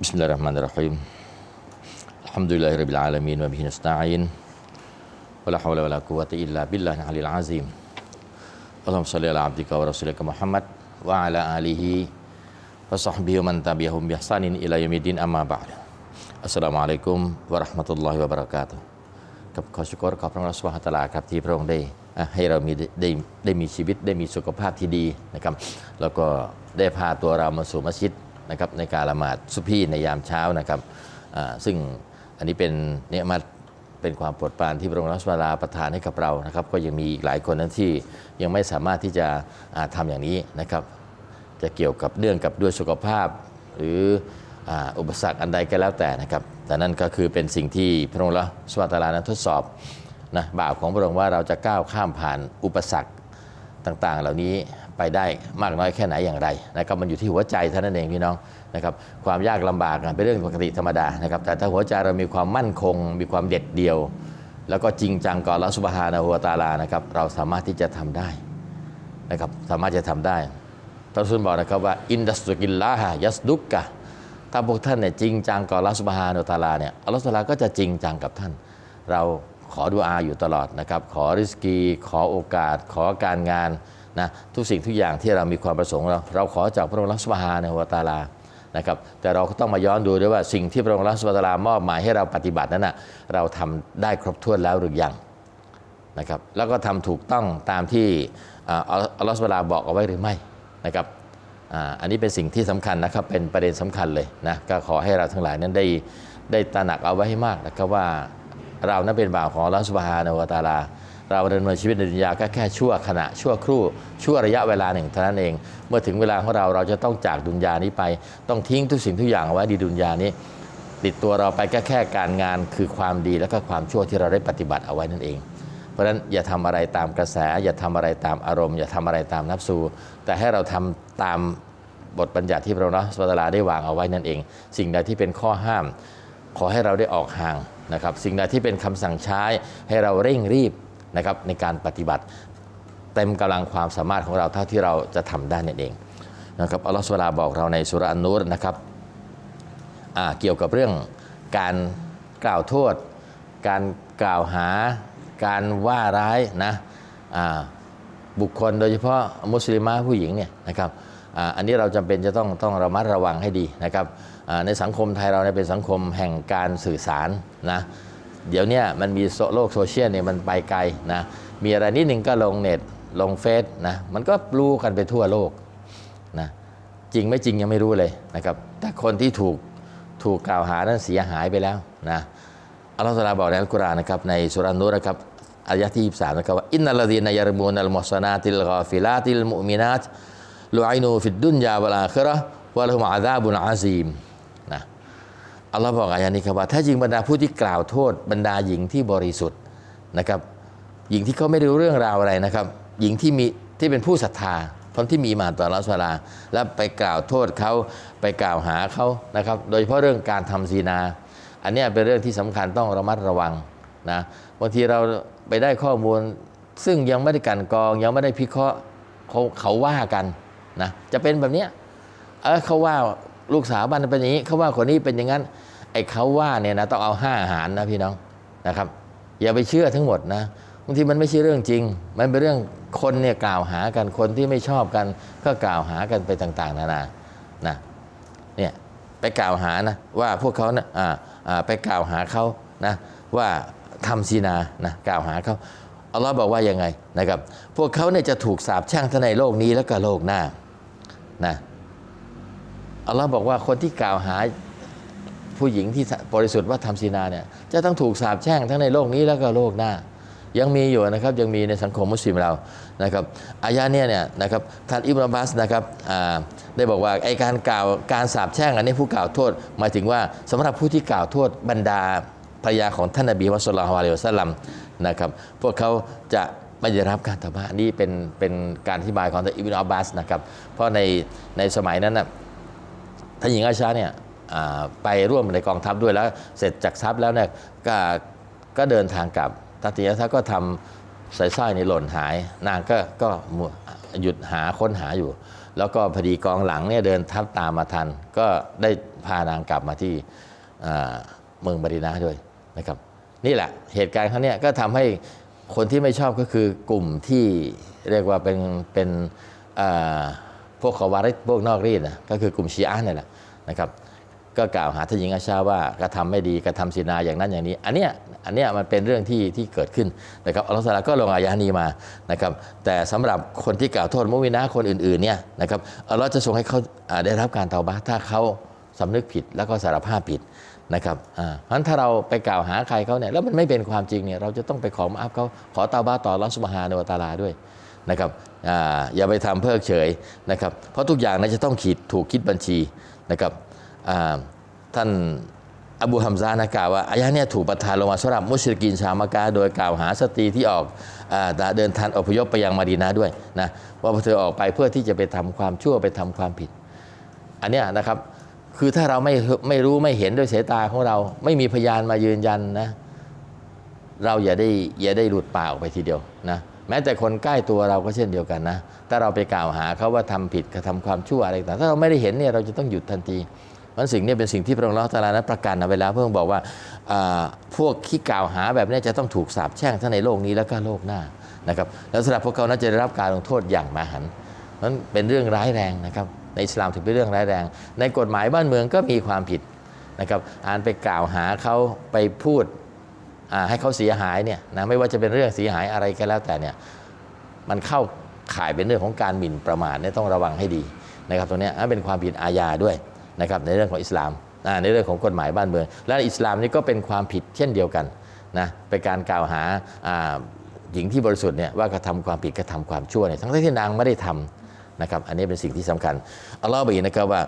بسم الله الرحمن الرحيم الحمد لله رب العالمين وبه نستعين ولا حول ولا قوة إلا بالله العلي العظيم اللهم صل على عبدك ورسولك محمد وعلى آله وصحبه ومن تبعهم بإحسان إلى يوم الدين أما بعد السلام عليكم ورحمة الله وبركاته กับขอชุกรขอบพระองค์สุภาตลาครับที่พระองค์ได้อ่ะ ให้เรามีได้ได้ได้มีชีวิตได้มีสุขภาพที่ดีนะครับ แล้วก็ได้พาตัวเรามาสู่มัสยิดนะครับในการละหมาดสุพีในยามเช้านะครับซึ่งอันนี้เป็นเนื้อมัดเป็นความโปรดปรานที่พระองค์รัสวาลาประทานให้กับเรานะครับ ก็ยังมีอีกหลายคนนั้นที่ยังไม่สามารถที่จะอ่าทำอย่างนี้นะครับ จะเกี่ยวกับเรื่องกับด้วยสุขภาพ หรืออุปสรรคอันใดก็แล้วแต่นะครับ แต่นั่นก็คือเป็นสิ่งที่พระองค์ละสวาตาลานั้นทดสอบ นะบาปของพระองค์ว่าเราจะก้าวข้ามผ่านอุปสรรคต่างๆ เหล่านี้ไปได้มากน้อยแค่ไหนอย่างไรนะครับมันอยู่ที่หัวใจเท่านั้นเองพี่น้องนะครับความยากลำบากเป็นเรื่องปกติธรรมดานะครับแต่ถ้าหัวใจเรามีความมั่นคง มีความเด็ดเดี่ยว แล้วก็จริงจังก่อนละสุบฮานะฮูวตาลานะครับเราสามารถที่จะทำได้นะครับสามารถจะทำได้ท่านสุนบอกนะครับว่าอินดัสตุกิลลาฮะยัสดุกกะถ้าพวกท่านเนี่ยจริงจังกับอัลลอฮฺสุบฮานุตะอาลาเนี่ยอัลลอฮฺสุบฮาก็จะจริงจังกับท่านเรา ขอดุอาอยู่ตลอดนะครับขอริสกี ขอโอกาส ขอการงานนะทุกสิ่งทุกอย่างที่เรามีความประสงค์เราเราขอจากพระองค์อัลลอฮฺสุบฮานะฮูวตาลานะครับแต่เราก็ต้องมาย้อนดูด้วยว่าสิ่งที่พระองค์อัลลอฮฺสุบฮาตาลามอบหมายให้เราปฏิบัตินั้นนะเราทำได้ครบถ้วนแล้วหรือยังนะครับแล้วก็ทำถูกต้องตามที่อ่าอัลอัลอฮฺสุบฮาตาลาบอกเอาไว้หรือไม่นะครับอันนี้เป็นสิ่งที่สำคัญนะครับเป็นประเด็นสำคัญเลยนะก็ขอให้เราทั้งหลายนั้นได้ได้ตระหนักเอาไว้ให้มากนะครับว่า เรานั้นเป็นบ่าวของอัลลอฮฺสุบฮานวตาลา เราดำเนินชีวิตในดุนยาก็แค่ชั่วขณะ ชั่วครู่ชั่วระยะเวลาหนึ่งเท่านั้นเอง เมื่อถึงเวลาของเราเราจะต้องจากดุนยานี้ไป ต้องทิ้งทุกสิ่งทุกอย่างเอาไว้ในดุนยานี้ติดตัวเราไปก็แค่การงานคือความดีและก็ความชั่วที่เราได้ปฏิบัติเอาไว้นั่นเอง เพราะฉะนั้นอย่าทำอะไรตามกระแส อย่าทำอะไรตามอารมณ์ อย่าทำอะไรตามนับสูแต่ให้เราทำตามบทบัญญัติที่พระองค์สุตาลาได้วางเอาไว้นั่นเอง สิ่งใดที่เป็นข้อห้าม ขอให้เราได้ออกห่าง นะครับสิ่งใดที่เป็นคำสั่งใช้ให้เราเร่งรีบนะครับในการปฏิบัติ เต็มกำลังความสามารถของเราเท่าที่เราจะทำได้นั่นเองนะครับอัลลอฮฺสุลาบอกเราในสุรานนูรนะครับเกี่ยวกับเรื่องการกล่าวโทษ การกล่าวหา การว่าร้ายนะบุคคลโดยเฉพาะมุสลิมะผู้หญิงเนี่ยนะครับออันนี้เราจำเป็นจะต้องต้องระมัดระวังให้ดีนะครับ ในสังคมไทยเราเนี่ยเป็นสังคมแห่งการสื่อสารนะเดี๋ยวนี้มันมีโโลกโซเชียลเนี่ยมันไปไกลนะมีอะไรนิดหนึ่งก็ลงเน็ตลงเฟซนะมันก็รู้กันไปทั่วโลกนะจริงไม่จริงยังไม่รู้เลยนะครับแต่คนที่ถูกถูกกล่าวหานั้นเสียหายไปแล้วนะอัลลอฮฺตะอาลาบอกในอัลกุรอานนะครับในสุรานูรนะครับอายะที่23นะครับว่าอินนัลลดีนยารมูนัลมุสนาติลกาฟิลาติลมุมินาตลุอินูฟิดดุนยาวัลอาคิราะห์วะละฮุมอาซาบุนอาซีม อัลลอฮ์บอกอายะนี้ครับว่าถ้าจริงบรรดาผู้ที่กล่าวโทษบรรดาหญิงที่บริสุทธิ์นะครับหญิงที่เขาไม่รู้เรื่องราวอะไรนะครับ หญิงที่มีที่เป็นผู้ศรัทธาคนที่มีมาต่ออัลอฮฺสุบฮานะฮูวลาแล้วไปกล่าวโทษเขาไปกล่าวหาเขานะครับ โดยเฉพาะเรื่องการทำซีนา อันนี้เป็นเรื่องที่สำคัญต้องระมัดระวังนะบางทีเราไปได้ข้อมูล ซึ่งยังไม่ได้กันกอง ยังไม่ได้พิเคราะห์เขาเขาว่ากันนะจะเป็นแบบเนี้ยเออเขาว่า ลูกสาวบ้านเป็นอย่างนี้เขาว่าคนนี้เป็นอย่างนั้นไอ้เขาว่าเนี่ยนะต้องเอาห้าหารนะพี่น้องนะครับ อย่าไปเชื่อทั้งหมดนะบางทีมันไม่ใช่เรื่องจริง มันเป็นเรื่องคนเนี่ยกล่าวหากันคนที่ไม่ชอบกัน ก็กล่าวหากันไปต่างๆ นานานะเนี่ยไปกล่าวหานะว่าพวกเขานะอ่าอ่าไปกล่าวหาเขานะว่าทำซีนานะกล่าวหาเขาอัลลอฮ์บอกว่ายังไงนะครับ พวกเขาเนี่ยจะถูกสาปแช่งทั้งในโลกนี้แล้วก็โลกหน้านะ อัลลอฮ์บอกว่าคนที่กล่าวหาผู้หญิงที่บริสุทธิ์ว่าทำซีนาเนี่ยจะต้องถูกสาปแช่งทั้งในโลกนี้แล้วก็โลกหน้า ยังมีอยู่นะครับยังมีในสังคมมุสลิมเรานะครับอายะเนี่ยเนี่ยนะครับท่านอิบราบัสนะครับได้บอกว่าไอการกล่าวการสาปแช่งอันนี้ผู้กล่าวโทษหมายถึงว่าสำหรับผู้ที่กล่าวโทษบรรดาภรรยาของท่านนบีมุสลิมอะลัยฮิวะสัลลัมนะครับพวกเขาจะไม่ได้รับการตบะนี่เป็นเป็นการอธิบายของท่านอิบราบัสนะครับเพราะในในสมัยนั้นนะ ท่านหญิงอาชาเนี่ยไปร่วมในกองทัพด้วยแล้ว เสร็จจากทัพแล้วเนี่ยก็ก็เดินทางกลับท่านหญิงอาก็ทำสายสร้อยในหล่นหาย นางก็ก็หยุดหาค้นหาอยู่ แล้วก็พอดีกองหลังเนี่ยเดินทับตามมาทัน ก็ได้พานางกลับมาที่เมืองบรินาด้วยนะครับ นี่แหละเหตุการณ์ครั้งนี้ก็ทำให้คนที่ไม่ชอบก็คือกลุ่มที่เรียกว่าเป็นเป็นอ พวกขาวาริดพวกนอกรีดนะก็คือกลุ่มชีอะห์นี่แหละนะครับก็กล่าวหาท่านหญิงอาชาว่ากระทำไม่ดีกระทำศีนาอย่างนั้นอย่างนี้ อันเนี้ยอันเนี้ยมันเป็นเรื่องที่ที่เกิดขึ้นนะครับอัลลอฮฺตะอาลาก็ลงอายะห์นี้มานะครับแต่สำหรับคนที่กล่าวโทษมุมินะคนอื่นๆเนี่ยนะครับอัลลอฮฺจะทรงให้เขาได้รับการเตาบะถ้าเขาสำนึกผิดแล้วก็สารภาพผิดนะครับอ่าเพราะฉะนั้นถ้าเราไปกล่าวหาใครเขาเนี่ยแล้วมันไม่เป็นความจริงเนี่ยเราจะต้องไปขอมาอัพเขาขอเตาบะต่ออัสุบฮานวตาลาด้วยนะครับ ออย่าไปทำเพิกเฉยนะครับ เพราะทุกอย่างนั้นจะต้องขีดถูกคิดบัญชีนะครับท่านอบูฮัมซานะกล่าวว่าอายะเนี่ยถูกประทานลงมาสำหรับมุชริกีนชาวมักกะโดยกล่าวหาสตรีที่ออกอเดินทางอพยพไปยังมาดีนาด้วยนะว่าเธอออกไปเพื่อที่จะไปทำความชั่วไปทำความผิด อันเนี้ยนะครับคือถ้าเราไม่ไม่รู้ไม่เห็นด้วยสายตาของเรา ไม่มีพยานมายืนยันนะเราอย่าได้อย่าได้หลุดปากออกไปทีเดียวนะ แม้แต่คนใกล้ตัวเราก็เช่นเดียวกันนะ ถ้าเราไปกล่าวหาเขาว่าทำผิดกระทำความชั่วอะไรต่างถ้าเราไม่ได้เห็นเนี่ยเราจะต้องหยุดทันทีมันสิ่งนี้เป็นสิ่งที่พระองค์ละตาลานั้นประกันเอาไว้แล้วเพื่อบอกว่าพวกที่กล่าวหาแบบนี้จะต้องถูกสาปแช่งทั้งในโลกนี้แล้วก็โลกหน้านะครับแล้วสำหรับพวกเขานั้นจะได้รับการลงโทษอย่างมหันต์นั้นเป็นเรื่องร้ายแรงนะครับในอิสลามถือเป็นเรื่องร้ายแรง ในกฎหมายบ้านเมืองก็มีความผิดนะครับอ่านไปกล่าวหาเขาไปพูด ให้เขาเสียหายเนี่ยนะไม่ว่าจะเป็นเรื่องเสียหายอะไรก็แล้วแต่เนี่ยมันเข้าข่ายเป็นเรื่องของการหมิ่นประมาทเนี่ยต้องระวังให้ดีนะครับตรงนี้อะเป็นความผิดอาญาด้วยนะครับในเรื่องของอิสลามในเรื่องของกฎหมายบ้านเมือง และอิสลามนี่ก็เป็นความผิดเช่นเดียวกันนะเป็นการกล่าวหาหญิงที่บริสุทธิ์เนี่ยว่ากระทำความผิดกระทำความชั่วเนี่ยทั้งที่นางไม่ได้ทำนะครับอันนี้เป็นสิ่งที่สำคัญอัลลอฮฺบอกอีกนะครับว่า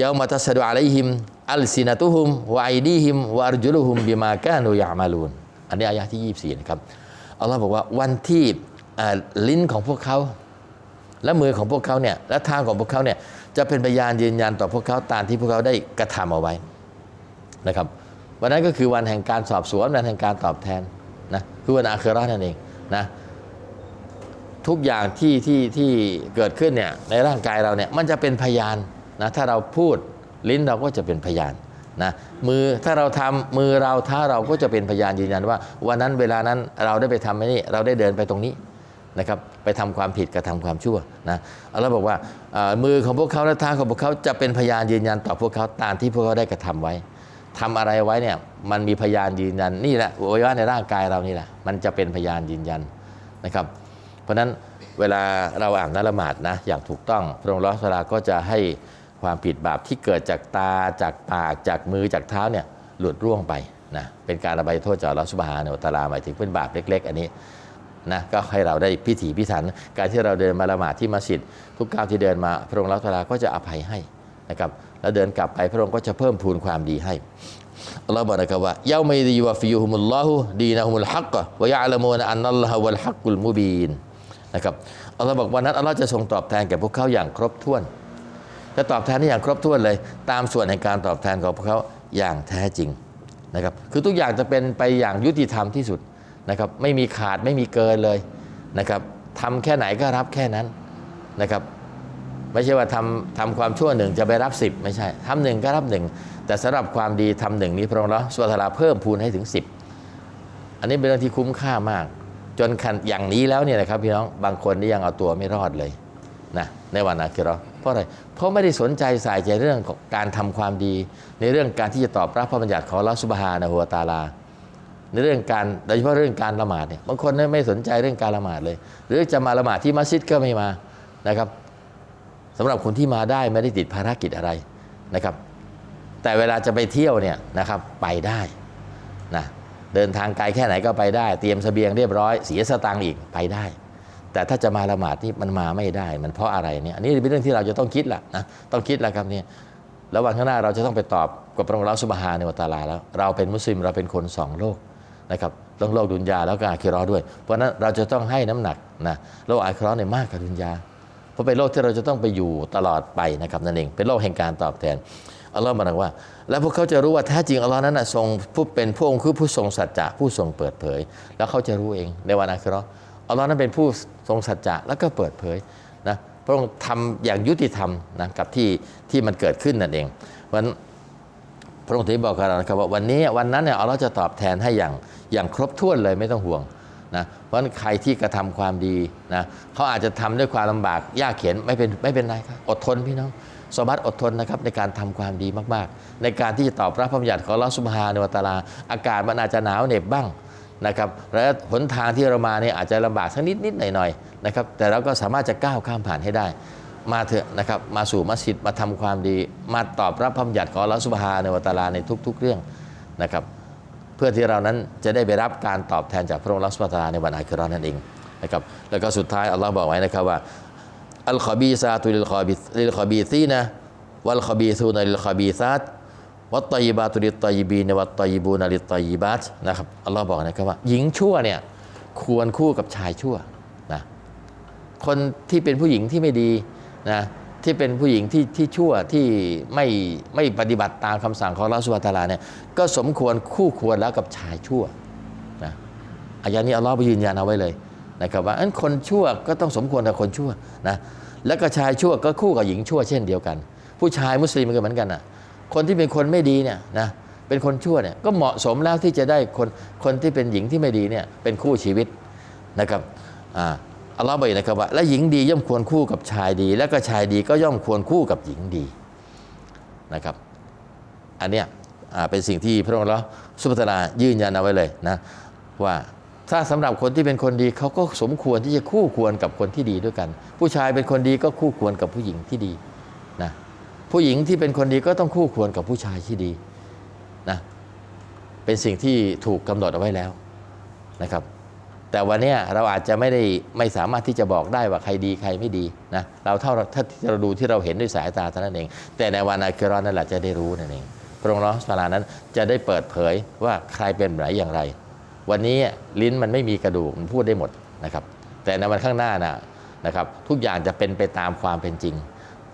ยามาตัสดุอะลัยฮิมอัลซินาตุฮุมวะไอดีฮิมวะอัรจุลุฮุมบิมากานูยามาลูนอันนี้อายะที่ 24 นะครับอัลลอฮ์บอกว่าวันที่ลิ้นของพวกเขา และมือของพวกเขาเนี่ยและทางของพวกเขาเนี่ยจะเป็นพยานยืนยันต่อพวกเขาตามที่พวกเขาได้กระทำเอาไว้นะครับวันนั้นก็คือวันแห่งการสอบสวนวันแห่งการตอบแทนนะคือวันอาครานั่นเองนะทุกอย่างที่ที่ที่เกิดขึ้นเนี่ยในร่างกายเราเนี่ยมันจะเป็นพยาน นะถ้าเราพูดลิ้นเราก็จะเป็นพยานนะมือถ้าเราทำมือเราเท้าเราก็จะเป็นพยานยืนยันว่าวันนั้นเวลานั้นเราได้ไปทำไอ้นี่เราได้เดินไปตรงนี้นะครับไปทำความผิดกระทำความชั่วนะอัลลอฮ์บอกว่ามือของพวกเขาและเท้าของพวกเขาจะเป็นพยานยืนยันต่อพวกเขาตามที่พวกเขาได้กระทำไว้ทำอะไรไว้เนี่ยมันมีพยานยืนยันนี่แหละอวัยวะในร่างกายเรานี่แหละมันจะเป็นพยานยืนยันนะครับ เพราะฉะนั้นเวลาเราอ่านนัละหมาดนะอย่างถูกต้องพระองค์ลอสลาก็จะให้ ความผิดบาปที่เกิดจากตาจากปากจากมือจากเท้าเนี่ยหลุดร่วงไปนะเป็นการระบายโทษจากอัลลอฮฺสุบฮานะฮูวะตาลาหมายถึงเป็นบาปเล็ก ๆ อันนี้นะก็ให้เราได้พิถีพิถัน การที่เราเดินมาละหมาดที่มัสยิดทุกก้าวที่เดินมาพระองค์ลอสลาก็จะอภัยให้นะครับแล้วเดินกลับไปพระองค์ก็จะเพิ่มพูนความดีให้อัลลอฮ์บอกนะครับว่าเยาม่ดีวะฟิยุฮุมุลลอฮุดีนะฮุมุลฮักกะวะยะละมูนอันนัลลอฮวัลฮักกุลมุบีนนะครับอัลลอฮ์บอกวันนั้นอัลลอฮ์จะทรงตอบแทนแก่พวกเขาอย่างครบถ้วน จะตอบแทนได้อย่างครบถ้วนเลย ตามส่วนในการตอบแทนของพวกเขาอย่างแท้จริงนะครับคือทุกอย่างจะเป็นไปอย่างยุติธรรมที่สุดนะครับไม่มีขาดไม่มีเกินเลยนะครับทำแค่ไหนก็รับแค่นั้นนะครับไม่ใช่ว่าทำทำความชั่วหนึ่งจะไปรับสิบไม่ใช่ทำหนึ่งก็รับหนึ่งแต่สำหรับความดีทำหนึ่งนี้พระองค์ละสุวรรณเพิ่มพูนให้ถึงสิบอันนี้เป็นเรื่องที่คุ้มค่ามาก จนขันอย่างนี้แล้วเนี่ยนะครับพี่น้องบางคนนี่ยังเอาตัวไม่รอดเลย นะในวันอาคิราะห์เพราะอะไร เพราะไม่ได้สนใจใส่ใจเรื่องการทำความดี ในเรื่องการที่จะตอบรับพระบัญญัติของลอสุบฮานะฮูวตาลา ในเรื่องการโดยเฉพาะเรื่องการละหมาดเนี่ยบางคนไม่สนใจเรื่องการละหมาดเลย หรือจะมาละหมาดที่มัสยิดก็ไม่มานะครับสำหรับคนที่มาได้ไม่ได้ติดภารกิจอะไรนะครับ แต่เวลาจะไปเที่ยวเนี่ยนะครับไปได้นะเดินทางไกลแค่ไหนก็ไปได้ เตรียมเสบียงเรียบร้อย เสียสตังค์อีกไปได้ แต่ถ้าจะมาละหมาดนี่มันมาไม่ได้ มันเพราะอะไรเนี่ยอันนี้เป็นเรื่องที่เราจะต้องคิดแหละนะต้องคิดแล้วครับเนี่ยแล้ววันข้างหน้าเราจะต้องไปตอบกับพระองค์เราสุบฮาในวะตาลาแล้ว เราเป็นมุสลิมเราเป็นคนสองโลกนะครับต้องโลกดุนยาแล้วก็อาคิราะห์ด้วย เพราะนั้นเราจะต้องให้น้ำหนักนะโลกอาคิราะห์เนี่ยมากกว่าดุนยาเพราะเป็นโลกที่เราจะต้องไปอยู่ตลอดไปนะครับนั่นเองเป็นโลกแห่งการตอบแทนอัลลอฮ์บอกว่า แล้วพวกเขาจะรู้ว่าแท้จริงอัลลอฮ์นั้นนะทรงผู้เป็นผู้องค์คือผู้ทรงสัจจะผู้ทรงเปิดเผย แล้วเขาจะรู้เองในวันอาคิราะห์ อัลลอฮ์นั้นเป็นผู้ทรงสัจจะแล้วก็เปิดเผยนะพระองค์ทำอย่างยุติธรรมนะกับที่ที่มันเกิดขึ้นนั่นเองเพราะฉะนั้นพระองค์ที่บอกกับเราครับว่าวันนี้วันนั้นเนี่ยอัลเลาะห์จะตอบแทนให้อย่างอย่างครบถ้วนเลยไม่ต้องห่วงนะเพราะนั้นใครที่กระทำความดีนะเขาอาจจะทำด้วยความลำบากยากเข็นไม่เป็นไม่เป็นไรครับอดทนพี่น้องสบัดอดทนนะครับในการทำความดีมากๆ ในการที่จะตอบรับพระบัญญัติของอัลเลาะห์ซุบฮานวตาลา อากาศมันอาจจะหนาวเหน็บบ้าง นะครับและหนทางที่เรามาเนี่ยอาจจะลำบากสักนิดนิดหน่อยหน่อยนะครับแต่เราก็สามารถจะก้าวข้ามผ่านให้ได้ มาเถอะนะครับมาสู่มัสยิดมาทำความดี มาตอบรับพระบัญญัติของอัลลอฮฺสุบฮาในวตาลาในทุก ๆ เรื่องนะครับเพื่อที่เรานั้นจะได้ไปรับการตอบแทนจากพระองค์อัลอสุบฮาตาในวันอาคิราะห์นั่นเองนะครับแล้วก็สุดท้ายอัลลอฮ์บอกไว้นะครับว่าอัลคอบีซาตุลิลคอบีลิลคอบีซีนะวัลคอบีซูนลิลคอบีซาต วัตตยิบาตุลิตตยิบีนวัตตยิบูนาลิตตยิบัตนะครับอัลลอฮ์บอกนะครับว่า หญิงชั่วเนี่ยควรคู่กับชายชั่วนะคนที่เป็นผู้หญิงที่ไม่ดีนะที่เป็นผู้หญิงที่ที่ชั่วที่ไม่ไม่ปฏิบัติตามคำสั่งของอัลลอฮฺสุบฮานะตาลาเนี่ยก็สมควรคู่ควรแล้วกับชายชั่วนะอายะนี้อัลลอฮฺไปยืนยันเอาไว้เลยนะครับว่าอันคนชั่วก็ต้องสมควรกับคนชั่วนะแล้วก็ชายชั่วก็คู่กับหญิงชั่วเช่นเดียวกัน ผู้ชายมุสลิมก็เหมือนกันนะ คนที่เป็นคนไม่ดีเนี่ยนะเป็นคนชั่วเนี่ยก็เหมาะสมแล้วที่จะได้คนคนที่เป็นหญิงที่ไม่ดีเนี่ยเป็นคู่ชีวิตนะครับอ่าอัลลอฮ์บอกนะครับว่าและหญิงดีย่อมควรคู่กับชายดี และก็ชายดีก็ย่อมควรคู่กับหญิงดีนะครับ อันเนี้ยอ่าเป็นสิ่งที่พระองค์เราสุภานายืนยันเอาไว้เลยนะว่าถ้าสำหรับคนที่เป็นคนดีเขาก็สมควรที่จะคู่ควรกับคนที่ดีด้วยกัน ผู้ชายเป็นคนดีก็คู่ควรกับผู้หญิงที่ดี ผู้หญิงที่เป็นคนดีก็ต้องคู่ควรกับผู้ชายที่ดีนะเป็นสิ่งที่ถูกกำหนดเอาไว้แล้วนะครับ แต่วันนี้เราอาจจะไม่ได้ไม่สามารถที่จะบอกได้ว่าใครดีใครไม่ดีนะเราเท่าถ้าเราดูที่เราเห็นด้วยสายตาเท่านั้นเอง แต่ในวันอาคิราะห์นั่นแหละจะได้รู้นั่นเองพระองค์ร้องสลานั้นจะได้เปิดเผยว่าใครเป็นไหนอย่างไร วันนี้ลิ้นมันไม่มีกระดูกมันพูดได้หมดนะครับ แต่ในวันข้างหน้านะนะครับ ทุกอย่างจะเป็นไปตามความเป็นจริง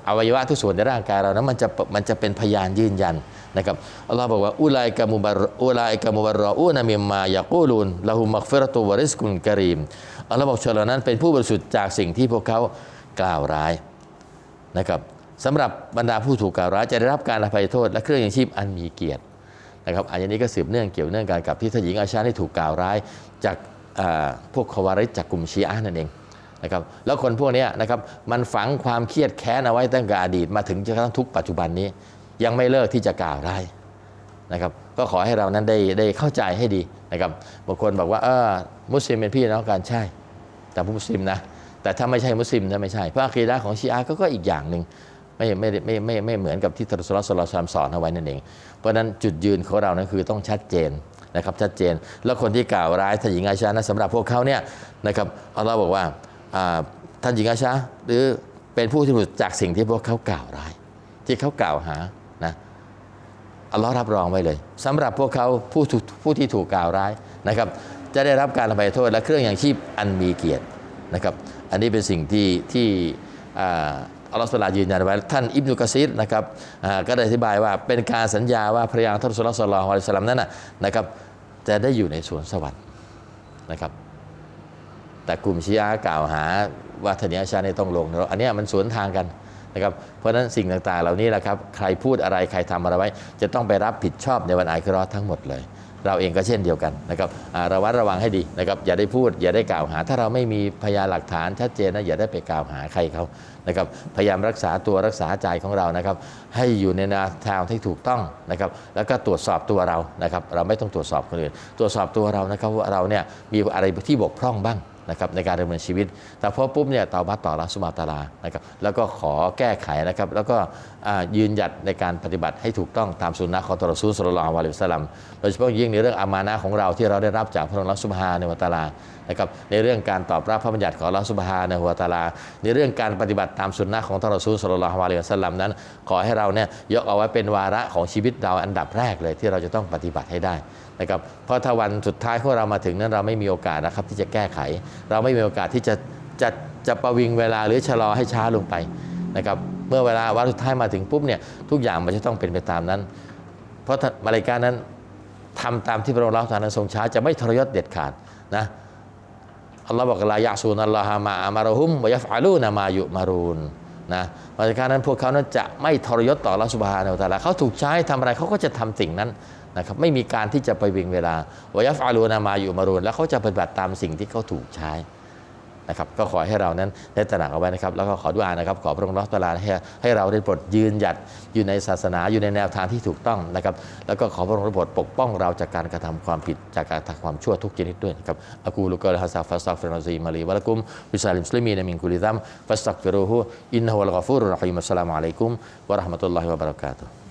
อวัยวะทุกส่วนในร่างกายเรานั้นมันจะมันจะเป็นพยานยืนยันนะครับอัลลอฮ์บอกว่าอุลัยกามุบารอุลัยกามุบารรออูนามิมมายากูลุนละหุมักฟิรตุวริสกุนกรีมอัลลอฮ์บอกชนเหล่านั้นเป็นผู้บริสุทธิ์จากสิ่งที่พวกเขากล่าวร้ายนะครับสำหรับบรรดาผู้ถูกกล่าวร้ายจะได้รับการอภัยโทษและเครื่องยังชีพอันมีเกียรตินะครับอันนี้ก็สืบเนื่องเกี่ยวเนื่องกันกับที่ทหญิงอาชาที่ถูกกล่าวร้ายจากพวกคาวาริจากกลุ่มชีอะห์นั่นเอง นะครับแล้วคนพวกนี้นะครับมันฝังความเครียดแค้นเอาไว้ตั้งแต่อดีตมาถึงจนกระทั่งทุกปัจจุบันนี้ ยังไม่เลิกที่จะกล่าวร้ายนะครับก็ขอให้เรานั้นได้ได้เข้าใจให้ดีนะครับบางคนบอกว่าเออมุสลิมเป็นพี่น้องกันใช่ แต่ผู้มุสลิมนะแต่ถ้าไม่ใช่มุสลิมนะไม่ใช่เพราะอะคีดะของชีอะก็ก็อีกอย่างหนึ่งไม่ไม่ไม่ไม่ไม่เหมือนกับที่ทศรสลลสลามสอนเอาไว้นั่นเอง เพราะนั้นจุดยืนของเรานั้นคือต้องชัดเจนนะครับชัดเจน แล้วคนที่กล่าวร้ายท่าหญิงอาชานะสำหรับพวกเขาเนี่ยนะครับอัลลอฮ์บอกว่า ท่านหญิงอาชาหรือเป็นผู้ที่หลุดจากสิ่งที่พวกเขากล่าวร้าย ที่เขากล่าวหานะอัลลอฮ์รับรองไว้เลยสำหรับพวกเขาผู้ผู้ที่ถูกกล่าวร้ายนะครับ จะได้รับการอภัยโทษและเครื่องอย่างชีพอันมีเกียรตินะครับ อันนี้เป็นสิ่งที่ที่อัลลอฮฺสุลายืนยันไว้ท่านอิบนุกะซีรนะครับก็ได้อธิบายว่าเป็นการสัญญาว่าภรรยาท่านสุลต่านสุลลัลลอฮุอะลัยฮิสลลัมนั้นนะนะครับจะได้อยู่ในสวนสวรรค์นะครับ แต่กลุ่มชีอะห์กล่าวหาว่าทานยาชาเนี่ยต้องลงนรกอันนี้มันสวนทางกันนะครับเพราะฉะนั้นสิ่งต่างๆ เหล่านี้แหละครับใครพูดอะไรใครทำอะไรไว้ จะต้องไปรับผิดชอบในวันอาคิราะห์ทั้งหมดเลย เราเองก็เช่นเดียวกันนะครับอ่าระวัดระวังให้ดีนะครับอย่าได้พูดอย่าได้กล่าวหา ถ้าเราไม่มีพยานหลักฐานชัดเจนนะอย่าได้ไปกล่าวหาใครเขานะครับพยายามรักษาตัวรักษาใจของเรานะครับให้อยู่ในแนวทางที่ถูกต้องนะครับแล้วก็ตรวจสอบตัวเรานะครับเราไม่ต้องตรวจสอบคนอื่นตรวจสอบตัวเรานะครับว่าเราเนี่ยมีอะไรที่บกพร่องบ้าง นะครับในการดำเนินชีวิต แต่พอปุ๊บเนี่ยตาบัตต่อละสุมาตารานะครับแล้วก็ขอแก้ไขนะครับแล้วก็ยืนหยัดในการปฏิบัติให้ถูกต้องตามสุนนะของตอรซูลสุลลัลลอฮุอะลิสลัมโดยเฉพาะยิ่งในเรื่องอามานะของเราที่เราได้รับจากพระองค์ละสุมาในวัตตาลานะครับในเรื่องการตอบรับพระบัญญัติของละสุบฮานวะตะอาลา ในเรื่องการปฏิบัติตามสุนนะของตอรซูลสุลลัลลอฮุอะลัยฮิวะสัลลัมนั้น ขอให้เราเนี่ยยกเอาไว้เป็นวาระของชีวิตเราอันดับแรกเลยที่เราจะต้องปฏิบัติให้ได้นะครับเพราะถ้าวันสุดท้ายของเรามาถึงนั้นเราไม่มีโอกาสนะครับที่จะแก้ไข เราไม่มีโอกาสที่จะจะจะประวิงเวลาหรือชะลอให้ช้าลงไปนะครับเมื่อเวลาวันสุดท้ายมาถึงปุ๊บเนี่ยทุกอย่างมันจะต้องเป็นไปตามนั้น เพราะมาเลกานั้นทำตามที่พระองค์เล่าทานทรงช้าจะไม่ทรยศเด็ดขาดนะ อัลลอฮ์บอกลายะซูนัลลอฮามาอามารุฮุมวยัฟอาลูนามายุมารูนนะมาจากนั้นพวกเขานั้นจะไม่ทรยศต่อละสุบฮานอัลตะอาลาเขาถูกใช้ทำอะไรเขาก็จะทำสิ่งนั้นนะครับไม่มีการที่จะไปวิงเวลาวยัฟอาลูนามายุมารูนแล้วเขาจะปฏิบัติตามสิ่งที่เขาถูกใช้ นะครับก็ขอให้เรานั้นได้ตระหนักเอาไว้นะครับแล้วก็ขอดุอานะครับขอพระองค์อัลลอฮ์ตาลาให้ให้เราได้โปรดยืนหยัดอยู่ในศาสนาอยู่ในแนวทางที่ถูกต้องนะครับแล้วก็ขอพระองค์โปรดปกป้องเราจากการกระทำความผิดจากการทำความชั่วทุกชนิดด้วยนะครับอะกูลุกะลฮะซาฟัสตักฟิรุลลอซีมาลีวะลักุมวิซาลิมสลิมีนมินกุลิซัมฟัสตักฟิรุฮูอินนฮุวัลกฟูรุรรฮีมัสสลามุอะลัยกุมวะเราะห์มะตุลลอฮิวะบะเราะกาตุฮ์